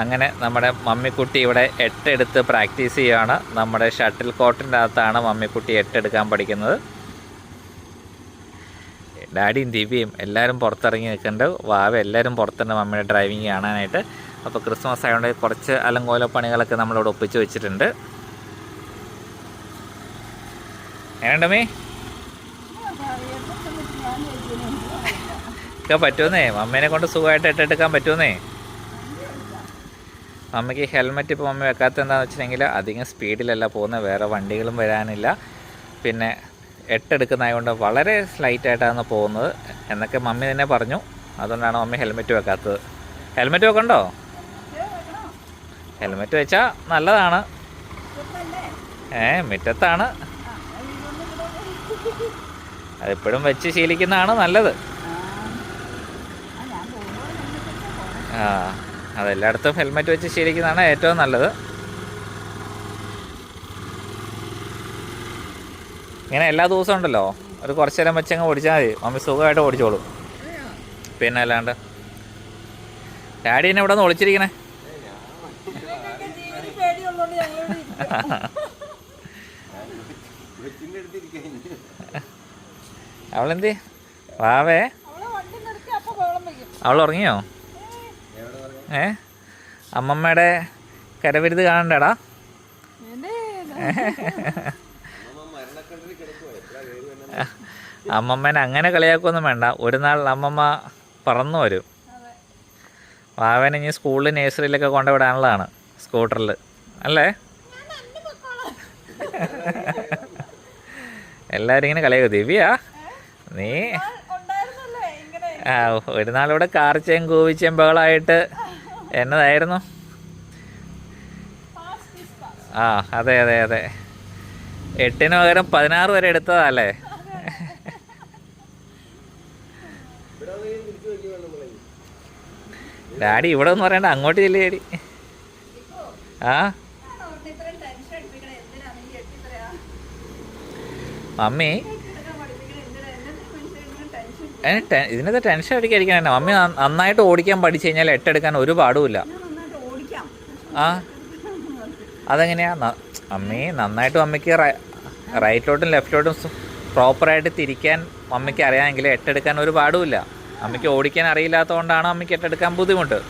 അങ്ങനെ നമ്മുടെ മമ്മിക്കുട്ടി ഇവിടെ എട്ടെടുത്ത് പ്രാക്ടീസ് ചെയ്യുകയാണ് നമ്മുടെ ഷട്ടിൽ കോട്ടിന്റെ അകത്താണ് മമ്മിക്കുട്ടി എട്ടെടുക്കാൻ പഠിക്കുന്നത്. ഡാഡിയും ദിവ്യയും എല്ലാവരും പുറത്തിറങ്ങി നിൽക്കുന്നുണ്ട്. വാവ എല്ലാവരും പുറത്തുണ്ട് മമ്മിയുടെ ഡ്രൈവിങ് കാണാനായിട്ട്. അപ്പോൾ ക്രിസ്മസ് ആയതുകൊണ്ട് കുറച്ച് അലങ്കോല പണികളൊക്കെ നമ്മളിവിടെ ഒപ്പിച്ച് വെച്ചിട്ടുണ്ട്. എങ്ങനെയുണ്ടമ്മേ ഒക്കെ പറ്റുമെന്നേ? മമ്മീനെ കൊണ്ട് സുഖമായിട്ട് എട്ടെടുക്കാൻ പറ്റുമെന്നേ? മമ്മിക്ക് ഹെൽമെറ്റ് ഇപ്പോൾ മമ്മി വെക്കാത്ത എന്താണെന്ന് വെച്ചിട്ടുണ്ടെങ്കിൽ അധികം സ്പീഡിലല്ല പോകുന്നത് വേറെ വണ്ടികളും വരാനില്ല. പിന്നെ എട്ടെടുക്കുന്നതായതുകൊണ്ട് വളരെ സ്ലൈറ്റായിട്ടാണ് പോകുന്നത്. എന്നൊക്കെ മമ്മി തന്നെ പറഞ്ഞു. അതുകൊണ്ടാണ് മമ്മി ഹെൽമെറ്റ് വെക്കാത്തത്. ഹെൽമെറ്റ് വെക്കണ്ടോ? ഹെൽമെറ്റ് വെച്ചാൽ നല്ലതാണ്. ഏ മിറ്റത്താണ്. അതെപ്പോഴും വെച്ച് ശീലിക്കുന്നതാണ് നല്ലത്. ആ. അതെല്ലായിടത്തും ഹെൽമെറ്റ് വെച്ച് ശീലിക്കുന്നതാണ് ഏറ്റവും നല്ലത്. ഇങ്ങനെ എല്ലാ ദിവസവും ഉണ്ടല്ലോ. ഒരു കുറച്ച് നേരം വെച്ചങ്ങ് ഓടിച്ചാൽ മതി. മമ്മി സുഖമായിട്ട് ഓടിച്ചോളും. പിന്നെ അല്ലാണ്ട്. ഡാഡി എന്നെ ഇവിടെ നിന്ന് ഒളിച്ചിരിക്കണേ അവളെന്തി? വാവേ. അവൾ ഉറങ്ങിയോ? ഏ? അമ്മമ്മയുടെ കരവിരുത് കാണണ്ടടാ. അമ്മമ്മേനെ അങ്ങനെ കളിയാക്കൊന്നും വേണ്ട. ഒരു നാൾ അമ്മമ്മ പറന്നു വരും. വാവനെ ഇനി സ്കൂളിൽ നേഴ്സറിയിലൊക്കെ കൊണ്ടുവിടാനുള്ളതാണ് സ്കൂട്ടറിൽ അല്ലേ? എല്ലാവരും ഇങ്ങനെ കളിയാക്കും. ദിവ്യ നീ ആ ഒരു നാളിവിടെ കാർച്ചയും കൂവിച്ചയും ബഹളമായിട്ട് എന്നതായിരുന്നു? ആ അതെ അതെ അതെ. എട്ടിന് പകരം പതിനാറ് വരെ എടുത്തതല്ലേ? ഡാഡി ഇവിടെ ഒന്നും പറയണ്ട. അങ്ങോട്ട് ചെല്ലി ഡാഡി. ആ? മമ്മി ടെ- ഇതിനകത്ത് ടെൻഷൻ അടിക്കാതിരിക്കാൻ തന്നെ. മമ്മി നന്നായിട്ട് ഓടിക്കാൻ പഠിച്ചു കഴിഞ്ഞാൽ എട്ടെടുക്കാൻ ഒരു പാടുമില്ല. ആ? അതെങ്ങനെയാ? മമ്മി നന്നായിട്ട് മമ്മിക്ക് റൈറ്റിലോട്ടും ലെഫ്റ്റിലോട്ടും പ്രോപ്പറായിട്ട് തിരിക്കാൻ മമ്മിക്ക് അറിയാമെങ്കിൽ എട്ടെടുക്കാൻ ഒരു പാടുമില്ല. അമ്മയ്ക്ക് ഓടിക്കാൻ അറിയില്ലാത്തതുകൊണ്ടാണ് അമ്മയ്ക്ക് എട്ടെടുക്കാൻ ബുദ്ധിമുട്ട്.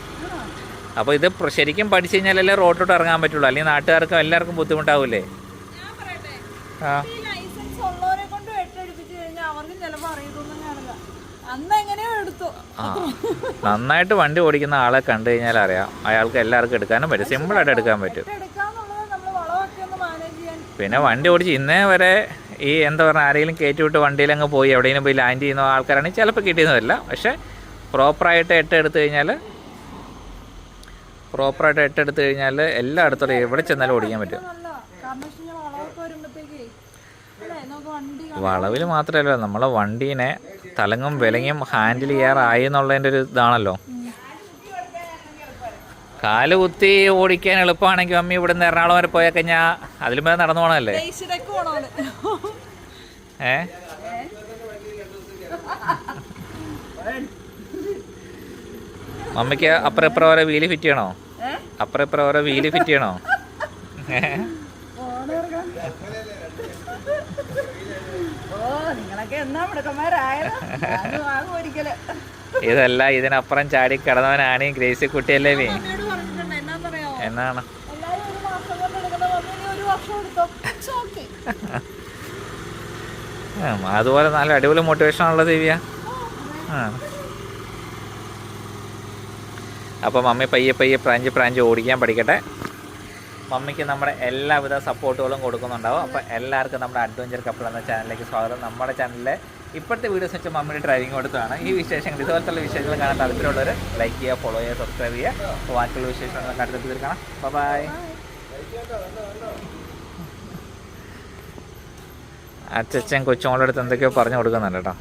അപ്പോൾ ഇത് ശരിക്കും പഠിച്ചു കഴിഞ്ഞാലല്ലേ റോഡിലോട്ട് ഇറങ്ങാൻ പറ്റുള്ളൂ. അല്ലെങ്കിൽ നാട്ടുകാർക്കും എല്ലാവർക്കും ബുദ്ധിമുട്ടാവില്ലേ ആ. നന്നായിട്ട് വണ്ടി ഓടിക്കുന്ന ആളെ കണ്ടു കഴിഞ്ഞാൽ അറിയാം. അയാൾക്ക് എല്ലാവർക്കും എടുക്കാനും പറ്റും. സിമ്പിളായിട്ട് എടുക്കാൻ പറ്റും. പിന്നെ വണ്ടി ഓടിച്ച് ഇന്നേ വരെ ഈ എന്താ പറയുക ആരെങ്കിലും കയറ്റി വിട്ട് വണ്ടിയിൽ അങ്ങ് പോയി എവിടെയെങ്കിലും പോയി ലാൻഡ് ചെയ്യുന്ന ആൾക്കാരാണെങ്കിൽ ചിലപ്പോൾ കിട്ടിയെന്ന് പക്ഷെ പക്ഷേ പ്രോപ്പറായിട്ട് എട്ട് എടുത്തു കഴിഞ്ഞാൽ പ്രോപ്പറായിട്ട് എട്ട് എടുത്തു കഴിഞ്ഞാൽ എല്ലായിടത്തും എവിടെ ചെന്നാലും ഓടിക്കാൻ പറ്റും. വളവിൽ മാത്രമല്ല നമ്മളെ വണ്ടീനെ തലങ്ങും വിലങ്ങും ഹാൻഡിൽ ചെയ്യാറായി എന്നുള്ളതിന്റെ ഒരു ഇതാണല്ലോ. കാൽ കുത്തി ഓടിക്കാൻ എളുപ്പമാണെങ്കിൽ അമ്മി നിന്ന് എറണാകുളം വരെ പോയാൽ കഴിഞ്ഞാൽ അതിലും മേലെ നടന്നു പോകണമല്ലേ ഏ? മമ്മിക്ക് അപ്പുറം ഇപ്പുറം ഓരോ വീൽ ഫിറ്റ് ചെയ്യണോ? അപ്പുറം ഇപ്പുറം ഓരോ വീൽ ഫിറ്റ് ചെയ്യണോ? ഏ? ഓ നിങ്ങളൊക്കെ എന്നാ മിടുക്കന്മാരായത്? ആകും ഒരിക്കൽ. ഇതല്ല ഇതിനപ്പുറം ചാടി കിടന്നവനാണ് ഗ്രേസി കുട്ടിയല്ലേ നീ എന്നാണ്. അതുപോലെ നല്ല അടിപൊളി മോട്ടിവേഷൻ ആണല്ലോ ദിവ്യ. ആ. മമ്മി പയ്യെ പയ്യെ പ്രാഞ്ച് പ്രാഞ്ച് ഓടിക്കാൻ പഠിക്കട്ടെ. മമ്മിക്ക് നമ്മുടെ എല്ലാവിധ സപ്പോർട്ടുകളും കൊടുക്കുന്നുണ്ടാവും. അപ്പോൾ എല്ലാവർക്കും നമ്മുടെ അഡ്വഞ്ചർ കപ്പിൾ എന്ന ചാനലിലേക്ക് സ്വാഗതം. നമ്മുടെ ചാനലിലെ ഇപ്പോഴത്തെ വീഡിയോസ് വെച്ച് മമ്മിയുടെ ഡ്രൈവിംഗ് കൊടുത്തതാണ്. ഈ വിശേഷങ്ങൾ ഇതുപോലത്തുള്ള വിശേഷങ്ങൾ കാണാൻ താല്പര്യമുള്ളവർ ലൈക്ക് ചെയ്യുക ഫോളോ ചെയ്യുക സബ്സ്ക്രൈബ് ചെയ്യുക. അപ്പോൾ ബാക്കിയുള്ള വിശേഷങ്ങൾ അടുത്ത തീർക്കണം ബൈ അച്ഛൻ കൊച്ചുമോളടുത്ത് എന്തൊക്കെയോ പറഞ്ഞു കൊടുക്കുന്നുണ്ട് കേട്ടോ.